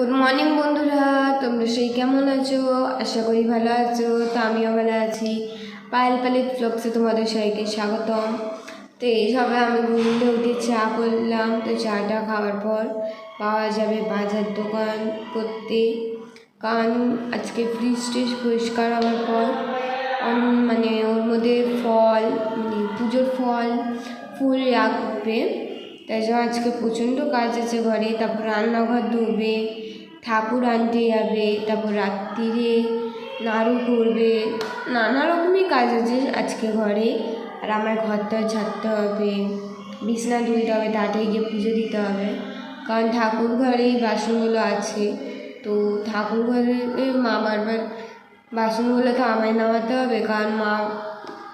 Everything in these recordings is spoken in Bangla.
গুড মর্নিং বন্ধুরা। তোমরা সেই কেমন আছো? আশা করি ভালো আছো। তো আমিও ভালো আছি। পায়েল পালিত ব্লগসে তোমাদের সবাইকে স্বাগতম। তো এই সবে আমি থেকে উঠে চা করলাম। তো চাটা খাওয়ার পর পাওয়া যাবে বাজার দোকান করতে। কারণ আজকে ফ্রিজ ট্রিজ পরিষ্কার হওয়ার পর মানে ওর মধ্যে ফল মানে পুজোর ফল, ফুল রাখবে তাই জন্য আজকে প্রচণ্ড কাজ আছে ঘরে, তারপর রান্নাঘর ধুবে, ঠাকুর আনতে যাবে, তারপর রাত্রিরে নাড়ু করবে, নানা রকমই কাজ আছে আজকে ঘরে। আর আমার ঘরটা ঝাড়তে হবে, বিছনা তুলতে হবে, তাড়াতাড়ি গিয়ে পুজো দিতে হবে। কারণ ঠাকুর ঘরেই বাসনগুলো আছে, তো ঠাকুর ঘরে মা বারবার বাসনগুলো তো আমায় নামাতে হবে। কারণ মা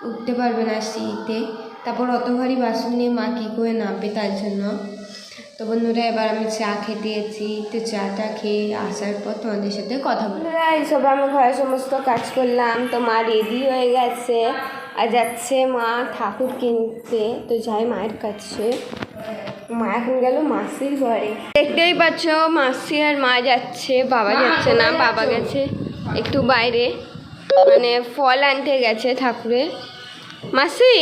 উঠতে পারবে না সিঁড়িতে তারপর অত ভারী বাসন নিয়ে মা কী করে নামবে তার জন্য? তো বন্ধুরা এবার আমি চা খেতে এসেছি তো চাটা খেয়ে আসার পর তোমাদের সাথে কথা বলব। এইসব আমি ঘরে সমস্ত কাজ করলাম। তো মা রেডি হয়ে গেছে। আর যাচ্ছে মা ঠাকুর কিনতে। তো যাই মায়ের কাছে। মা এখন গেল মাসির ঘরে। দেখতেই পাচ্ছ মাসি আর মা যাচ্ছে। বাবা যাচ্ছে না বাবা গেছে একটু বাইরে। মানে ফল আনতে গেছে ঠাকুরের মাসি?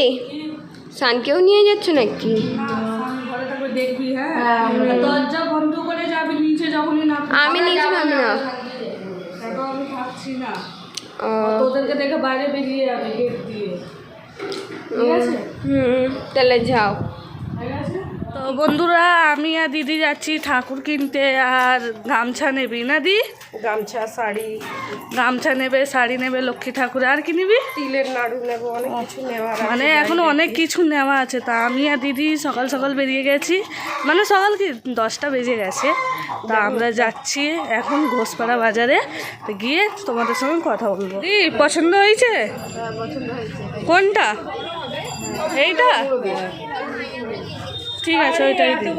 সানকেও নিয়ে যাচ্ছ নাকি? দেখবি হ্যাঁ দরজা বন্ধ করে যাবি নিচে যখনই না আমি নিচে নামি না। আমি থাকছি না। ও, তোদেরকে দেখে বাইরে বেরিয়ে যাবে গেট দিয়ে। ঠিক আছে? হুম তাহলে যাও। ঠিক আছে? তো বন্ধুরা আমি আর দিদি যাচ্ছি ঠাকুর কিনতে আর গামছা নেবি না দি? গামছা শাড়ি। গামছা নেবে শাড়ি নেবে লক্ষ্মী ঠাকুর। আর কি নিবি? তিলের নাড়ু নেব অনেক কিছু নেওয়ার মানে এখন অনেক কিছু নেওয়া আছে। তা আমি আর দিদি সকাল সকাল বেরিয়ে গেছি। মানে সকাল কি? দশটা বেজে গেছে। তা আমরা যাচ্ছি এখন ঘোষপাড়া বাজারে। গিয়ে তোমাদের সঙ্গে কথা বলব। দি পছন্দ হয়েছে। কোনটা? এইটা? ঠিক আছে ওইটাই দিন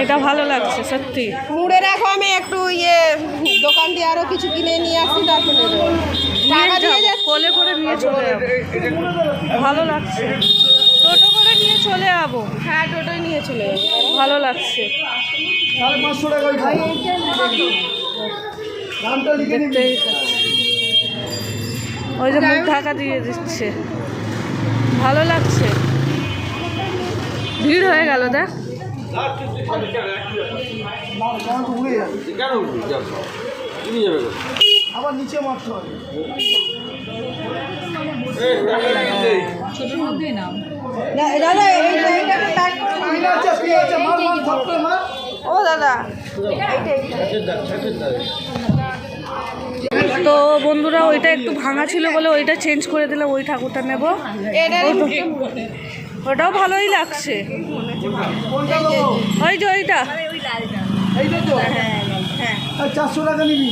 এটা ভালো লাগছে সত্যি। মুড়ে রাখো আমি একটু ইয়ে দোকান দিয়ে আরও কিছু কিনে নিয়ে আসছি তারপরে কোলে করে নিয়ে চলে যাব ভালো লাগছে। টোটো করে নিয়ে চলে যাব হ্যাঁ টোটোই নিয়ে চলে যাব। ভালো লাগছে। ওই যে মুখ ঢাকা দিয়ে দিচ্ছে। ভালো লাগছে। ভিড় হয়ে গেল দেখ? আবার নিচে মারতে হবে। টাকা নেই। দাদা প্যাক করে ও দাদা। তো বন্ধুরা ওইটা একটু ভাঙা ছিল বলে ওইটা চেঞ্জ করে দিলে ওই ঠাকুরটা নেব। ওটাও ভালোই লাগছে। ওই যে ওইটা। চারশো টাকা নিবি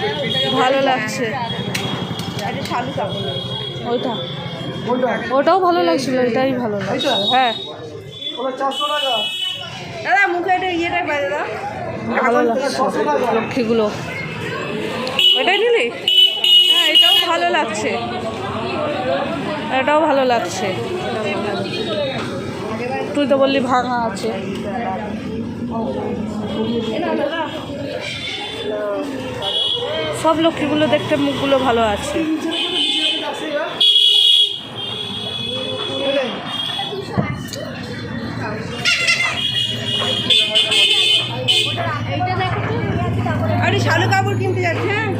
পেট পিস। ভালো লাগছে। ওইটা। ওইটা ওটাও ভালো লাগছিল এটাই ভালো লাগছে। হ্যাঁ। চারশো টাকা। দাদা মুখে এটা ইয়েটা বাইরে দাও। ভালো লাগছে। লক্ষ্মীগুলো। ওটাই নিলি হ্যাঁ এটাও ভালো লাগছে। এটাও ভালো লাগছে। তুই তো বললি ভাঙা আছে। সব লক্ষ্মীগুলো দেখতে মুখগুলো ভালো আছে আরে শালু কাপড় কিনতে যাচ্ছি হ্যাঁ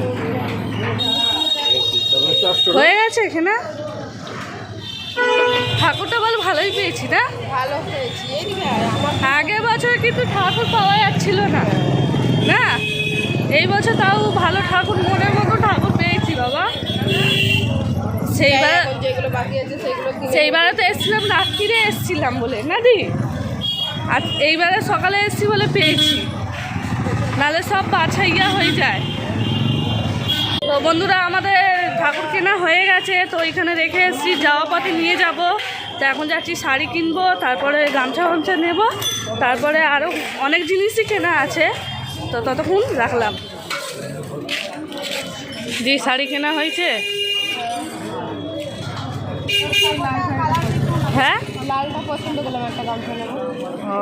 গেছে ঠাকুরটা বল ভালোই পেয়েছি না? ভালো এইদিকে আগের বছর কিন্তু ঠাকুর পাওয়া যাচ্ছিল না না? এই বছর তাও ভালো ঠাকুর মনের মতো ঠাকুর পেয়েছি বাবা। সেইবার সেইবারে তো এসেছিলাম রাত্রিরে এসেছিলাম বলে না দি? আর এইবারে সকালে এসেছি বলে পেয়েছি। নাহলে সব বাছাইয়া হয়ে যায়। তো বন্ধুরা আমাদের ঠাকুর কেনা হয়ে গেছে তো এখানে রেখে এসেছি যাওয়া পথে নিয়ে যাব। তো এখন যাচ্ছি শাড়ি কিনবো তারপরে গামছা গামছা নেব তারপরে আরও অনেক জিনিসই কেনা আছে। তো ততক্ষণ রাখলাম। দি শাড়ি কেনা হয়েছে? হ্যাঁ? লালটা পছন্দ করলাম একটা গামছা নেব। ও।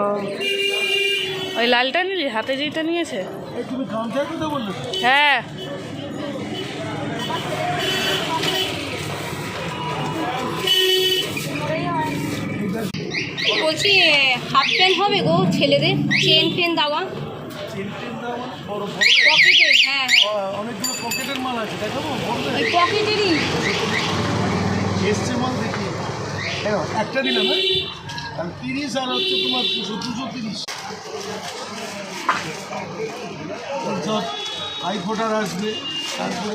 ওই লালটা নিলি হাতে যেটা নিয়েছে? হ্যাঁ। বলছি হাফ প্যান্ট হবে গো ছেলেদের চেন ফেন দেওয়া। পকেটের হ্যাঁ হ্যাঁ। অনেকগুলো পকেটের মাল আছে দেখাবো? বড়দের ওই পকেটেরই। এসছে মাল দেখি। একটা দিলাম না আর তিরিশ আর হচ্ছে তোমার দুশো দুশো তিরিশ। ফোটার আসবে তারপরে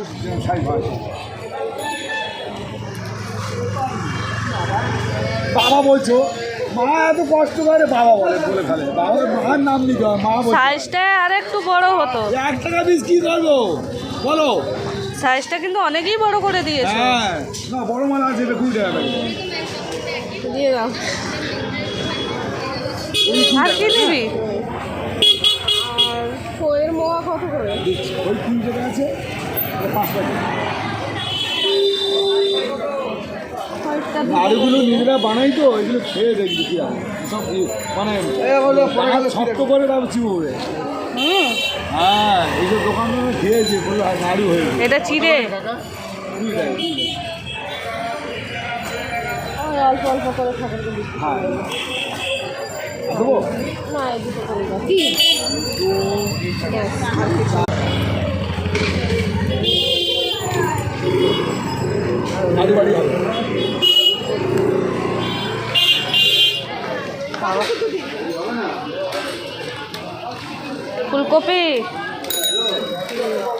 বাবা বলছো মা এত কষ্ট করে বাবা বলে বলে ফেলে। বাবা মার নাম নিতে হয় মা বলছে সাইজটা আর একটু বড় হতো। এক টাকা পিস কি করব বলো। সাইজটা কিন্তু অনেকই বড় করে দিয়েছে। হ্যাঁ। না বড় মাল আছে এটা কুড়ি টাকা দিয়ে দাও। আর কি নিবি? আর ফোয়ের মোয়া কত করে? ওই তিন টাকা আছে এটা পাঁচ টাকা নাড়ুগুলো নিজেরা বানাই তো এগুলো খেয়ে দেখবি কি সব মানে শক্ত করে তারপর চিববে হুম হ্যাঁ এইসব দোকানগুলো খেয়েছে বলল আর নাড়ু হয়ে এটা চিড়ে। অল্প অল্প করে খাবার হ্যাঁ দেবো? না এই দুটো করে ফুলকপি?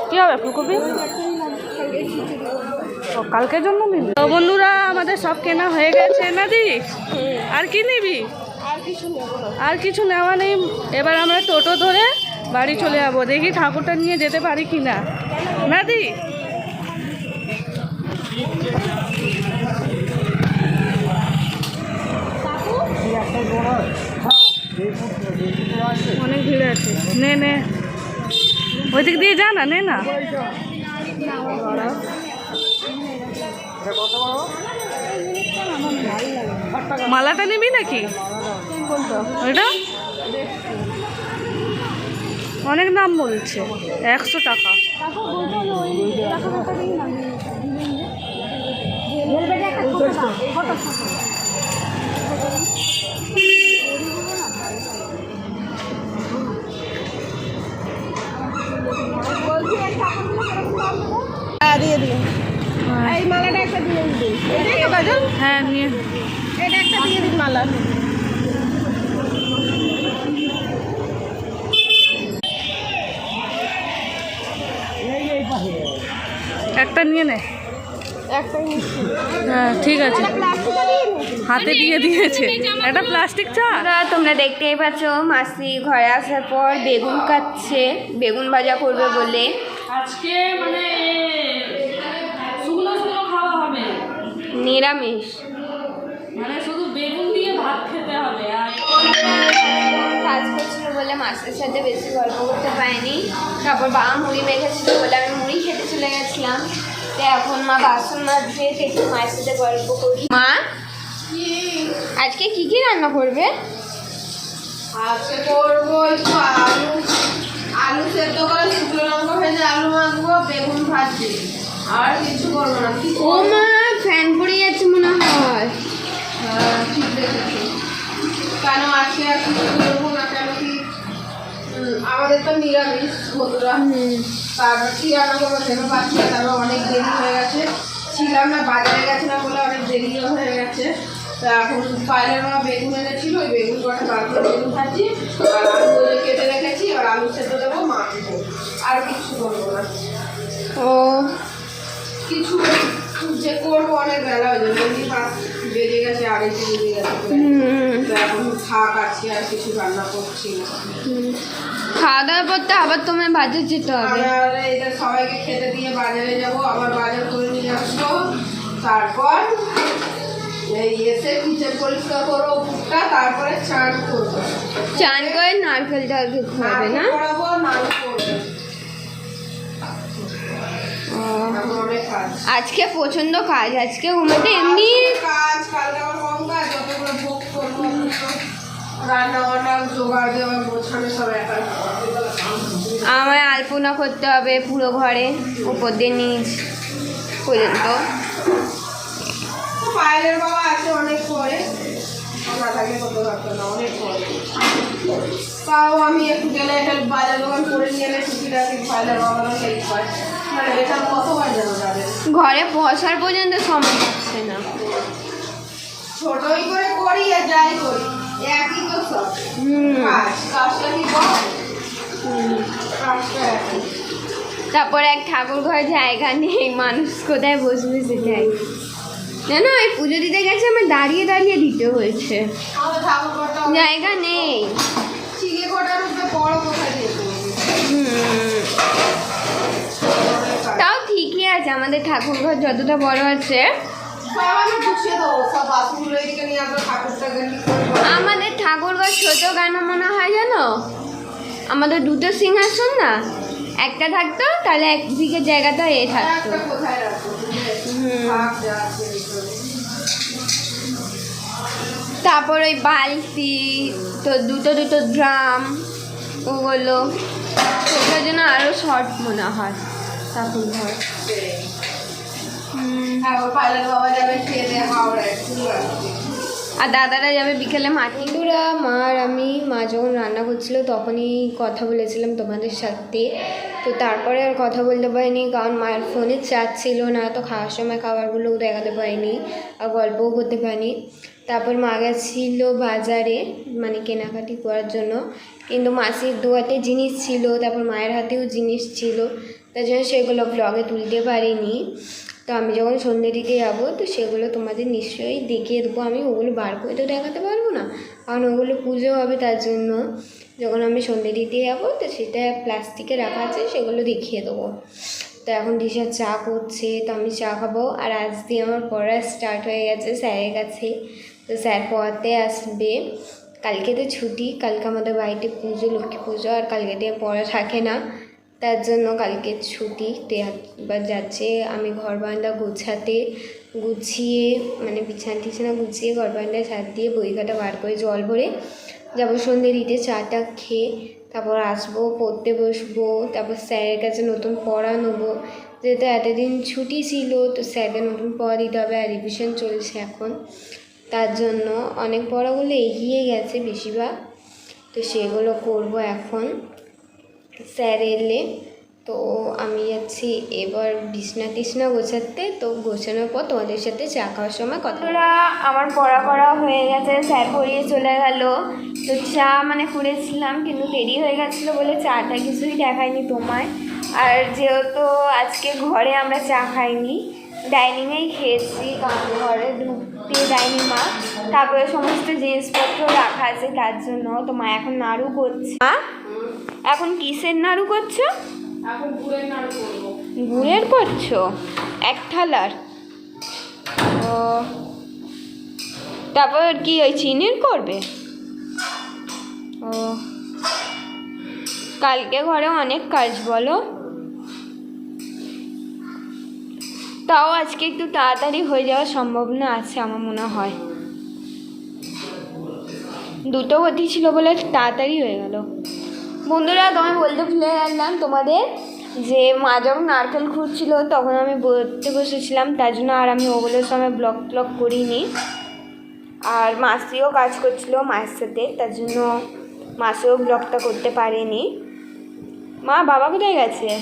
কি হবে ফুলকপি? কালকের জন্য নিবি। বন্ধুরা, আমাদের সব কেনা হয়ে গেছে, না দি? আর কি নিবি? আর কিছু নেওয়া নেই। এবার আমরা টোটো ধরে বাড়ি চলে যাব। দেখি ঠাকুরটা নিয়ে যেতে পারি কি না না অনেক ভিড় আছে। নে নে। ওই দিক দিয়ে যা না, নে না। মালাটা নিবি নাকি? ওইটা? অনেক দাম বলছে, একশো টাকা। হ্যাঁ দিয়ে দিন এই মালাটা একটা দিয়ে দিন এটাই তো কাজল হ্যাঁ নিয়ে। এটা একটা দিয়ে দিন মালা। একটা নিয়ে নে। হ্যাঁ ঠিক আছে। হাতে দিয়ে দিয়েছে। একটা প্লাস্টিক চা? তোমরা তোমরা দেখতেই পাচ্ছ মাসি ঘরে আসার পর বেগুন কাটছে বেগুন ভাজা করবে বলে। আজকে মানে শুকনো শুকনো খাওয়া হবে। নিরামিষ। মানে শুধু বেগুন দিয়ে ভাত খেতে হবে আর কাজ করছিল বলে মাসির সাথে বেশি গল্প করতে পারিনি। তারপর বাবা মুড়ি মেখেছিল বলে আমি মুড়ি খেতে চলে গেছিলাম। তো এখন মা বাসন তো একটু মায়ের সাথে গল্প করি। মা আজকে কি কি রান্না করবে? আজকে করব একটু আলু। আলু সেদ্ধ করে শুকনো লঙ্কা ভেজে আলু মাখবো বেগুন ভাজি আর কিছু করব না কি ও মা ফ্যান পড়ে যাচ্ছে মনে হয়। হ্যাঁ, ঠিক দেখেছি। কেন আজকে আর কিছু করব না কেন কি? আমাদের তো নিরামিষ বন্ধুরা। তারপর কি রান্না করব ভেবে পাচ্ছি না তারপর অনেক দেরি হয়ে গেছে। ছিলাম না বাজারে গেছিলাম বলে অনেক দেরিও হয়ে গেছে। তা এখন পায়ের মা বেগুন এনেছিল ওই বেগুন কটা বার বেগুন ভাজি আর কেটে রেখেছি এবার আলু সেদ্ধ দেবো মাখবো আর কিছু করব না। ও। কিছু যে করব অনেক বেলা হয়ে যাবে পাঁচ বেজে গেছে আড়াইটে বেজে গেছে। এখন থাক আজকে আর কিছু রান্না করছি খাওয়া দাওয়ার পর তো আবার তোমার বাজার যেতে হবে। আবার এদের সবাইকে খেতে দিয়ে বাজারে যাব আবার বাজার করে নিয়ে আসব। তারপর এসে কিচেন পরিষ্কার করব বুকটা তারপরে চান করব। চান করে নারকেল জল খেতে হবে না? করাবো আজকে প্রচণ্ড কাজ আজকে ঘুমাতে এমনি কাজ কালকে আমার কম কাজ যত করব রান্না বান্না জোগাড় দেওয়া গোছানো সব একা আমার আলপনা করতে হবে পুরো ঘরে উপর দিয়ে নিচ পর্যন্ত। পায়েলের বাবা আছে অনেক পরে। না থাকলে করতে পারতো না অনেক পরে। তাও আমি একটু গেলে এটা বাজার দোকান করে নিয়ে এলে টুকিটাকি পায়েলের বাবারও হেল্প হয় মানে এটা কতবার যাব তাদের? ঘরে বসার পর্যন্ত সময় পাচ্ছে না। ছোটই করে করি আর যাই করি একই তো সব। হুম। কাজ কাজটা কি কম কাজটা একই। তারপর এক ঠাকুর ঘর জায়গা নেই মানুষ কোথায় বসবে সেটাই। জানো এই পুজো দিতে গেছে আমার দাঁড়িয়ে দাঁড়িয়ে দিতে হয়েছে। জায়গা নেই। তাও ঠিকই আছে আমাদের ঠাকুর ঘর যতটা বড় আছে। আমাদের ঠাকুর ঘর ছোট কেন মনে হয় জানো? আমাদের দুটো সিংহাসন না? একটা থাকতো তাহলে একদিকে জায়গাটা এ থাকতো। হুম। তারপর ওই বালতি তো দুটো দুটো ড্রাম ওগুলো। সেটার জন্য আরও শর্ট মনে হয়। ঠাকুর ঘর ফুল রাখতে। আর দাদারা যাবে বিকেলে মাটিগুড়া মা আর আমি মা যখন রান্না করছিল তখনই কথা বলেছিলাম তোমাদের সাথে। তো তারপরে আর কথা বলতে পারিনি কারণ মায়ের ফোনে চার্জ ছিল না তো খাওয়ার সময় খাবারগুলোও দেখাতে পারিনি আর গল্পও করতে পারিনি। তারপর মা গেছিল বাজারে মানে কেনাকাটি করার জন্য। কিন্তু মাসির দোয়াতে জিনিস ছিল, তারপর মায়ের হাতেও জিনিস ছিল। তার জন্য সেগুলো ব্লগে তুলতে পারিনি। তো আমি যখন সন্ধ্যে দিকে যাব, তো সেগুলো তোমাদের নিশ্চয়ই দেখিয়ে দেবো। আমি ওগুলো বার করে তো দেখাতে পারব না। কারণ ওগুলো পুজো হবে তার জন্য। যখন আমি সন্ধ্যে দিতে যাব, তো সেটা প্লাস্টিকে রাখা আছে, সেগুলো দেখিয়ে দেবো। তো এখন দিশা চা করছে, তো আমি চা খাব। আর আজ দিয়ে আমার পড়া স্টার্ট হয়ে গেছে, স্যারের কাছে। তো স্যার পড়াতে আসবে। কালকে তো ছুটি, কালকে আমাদের বাড়িতে পুজো, লক্ষ্মী পুজো, আর কালকে দিয়ে পড়া থাকে না। তার জন্য কালকে ছুটি এবার যাচ্ছে আমি ঘর বারান্দা গোছাতে, গুছিয়ে মানে বিছানা টিছানা গুছিয়ে ঘর বারান্দায় ছাদ দিয়ে বই খাতা বার করে জল ভরে যাব সন্ধ্যে দিতে, চাটা খেয়ে তারপর আসব, পড়তে বসবো, তারপর স্যারের কাছে নতুন পড়া নেব। যেহেতু এতদিন ছুটি ছিল, তো স্যারকে নতুন পড়া দিতে হবে, আর রিভিশন চলছে এখন। তার জন্য অনেক পড়াগুলো এগিয়ে গেছে বেশিরভাগ। তো সেগুলো করব এখন। স্যার এলে, তো আমি যাচ্ছি এবার বিছনা টিছনা গোছাতে। তো গোছানোর পর তোমাদের সাথে চা খাওয়ার সময় কথা আমার পড়া করা হয়ে গেছে, স্যার পড়িয়ে চলে গেল। তো চা মানে করেছিলাম, কিন্তু দেরি হয়ে গেছিল বলে চাটা কিছুই দেখায়নি তোমায়। আর যেহেতু আজকে ঘরে আমরা চা খাইনি, ডাইনিংয়েই খেয়েছি, কারণ ঘরে ঢুকতে যায়নি মা। তারপরে সমস্ত জিনিসপত্র রাখা আছে তার জন্য। তো মা এখন নাড়ু করছে। মা? এখন কিসের নাড়ু করছ? গুড়ের গুড়ের করছ? এক থালার। ও। তারপর কি ওই চিনির করবে? ও। কালকে ঘরে অনেক কাজ বলো। তাও আজকে একটু তাড়াতাড়ি হয়ে যাওয়ার সম্ভাবনা আছে আমার মনে হয়। দুটো গতি ছিল বলে তাড়াতাড়ি হয়ে গেল। বন্ধুরা, তোমায় বলতে ভুলে গেলাম তোমাদের যে মা যখন নারকেল খুঁড়ছিল, তখন আমি বলতে বসেছিলাম, তার জন্য আর আমি ওগুলোর সময় ব্লগ ট্লগ করিনি। আর মাসিও কাজ করছিল মায়ের সাথে, তার জন্য মাসিও ব্লগটা করতে পারেনি। মা, বাবা কোথায় গেছে?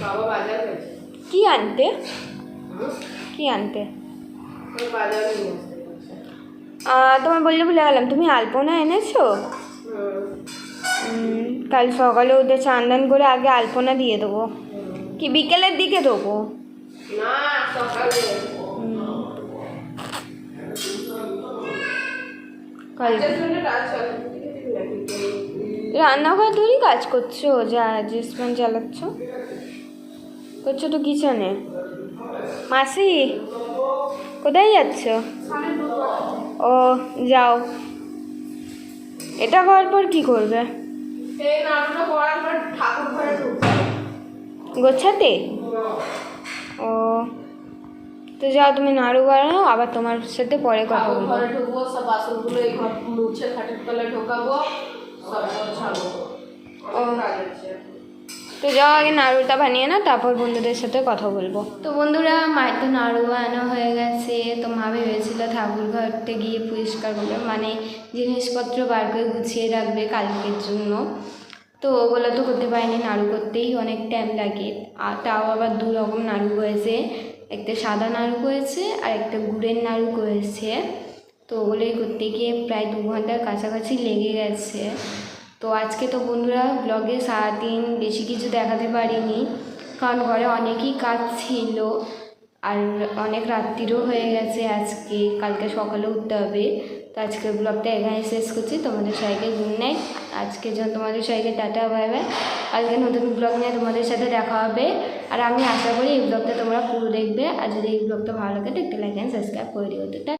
বাবা বাজার গেছে। কি আনতে? কি আনতে? তোমায় বললে ভুলে গেলাম, তুমি আলপনা এনেছো? কাল সকালে ওদের চান্দান করে আগে আলপনা দিয়ে দেবো। কি, বিকেলের দিকে দেবো? রান্নাঘর তুমি কাজ করছ, যা জিসমান চালাচ্ছ করছ তো কিচেনে? মাসি কোথায় যাচ্ছ? ও যাও। এটা করার পর কি করবে? গোছাতে? ও তো যাও তুমি নাড়ু বানাও আবার তোমার সাথে পরে কথা বলব। ঘরে ঢুকবো সব বাসনগুলো এই ঘর মুছে খাটের তলায় ঢোকাবো সব ও। তো যাও আগে নাড়ুটা বানিয়ে না তারপর বন্ধুদের সাথে কথা বলব। তো বন্ধুরা, মায়ের তো নাড়ু বানানো হয়ে গেছে, তো মা ভেবেছিল ঠাকুর ঘরতে গিয়ে পরিষ্কার করবে মানে জিনিসপত্র বার করে গুছিয়ে রাখবে কালকের জন্য। তো ওগুলো তো করতে পারিনি, নাড়ু করতেই অনেক টাইম লাগে। আর তাও আবার দু রকম নাড়ু হয়েছে, একটা সাদা নাড়ু করেছে আর একটা গুড়ের নাড়ু করেছে তো ওগুলোই করতে গিয়ে প্রায় দু ঘণ্টার কাছাকাছি লেগে গেছে। তো আজকে তো বন্ধুরা ব্লগে সারাদিন বেশি কিছু দেখাতে পারিনি, কারণ ঘরে অনেকই কাজ ছিল আর অনেক রাত্রিরও হয়ে গেছে আজকে, কালকে সকালে উঠতে হবে। তো আজকের ব্লগটা এখানে শেষ করছি, তোমাদের সবাইকে গুড নাইট আজকের জন্য তোমাদের সবাইকে টাটা বাই বাই কালকে নতুন ব্লগ নিয়ে তোমাদের সাথে দেখা হবে। আর আমি আশা করি এই ব্লগটা তোমরা পুরো দেখবে। আর যদি এই ব্লগটা ভালো লাগে তো একটা লাইক অ্যান্ড সাবস্ক্রাইব করে দিও। তো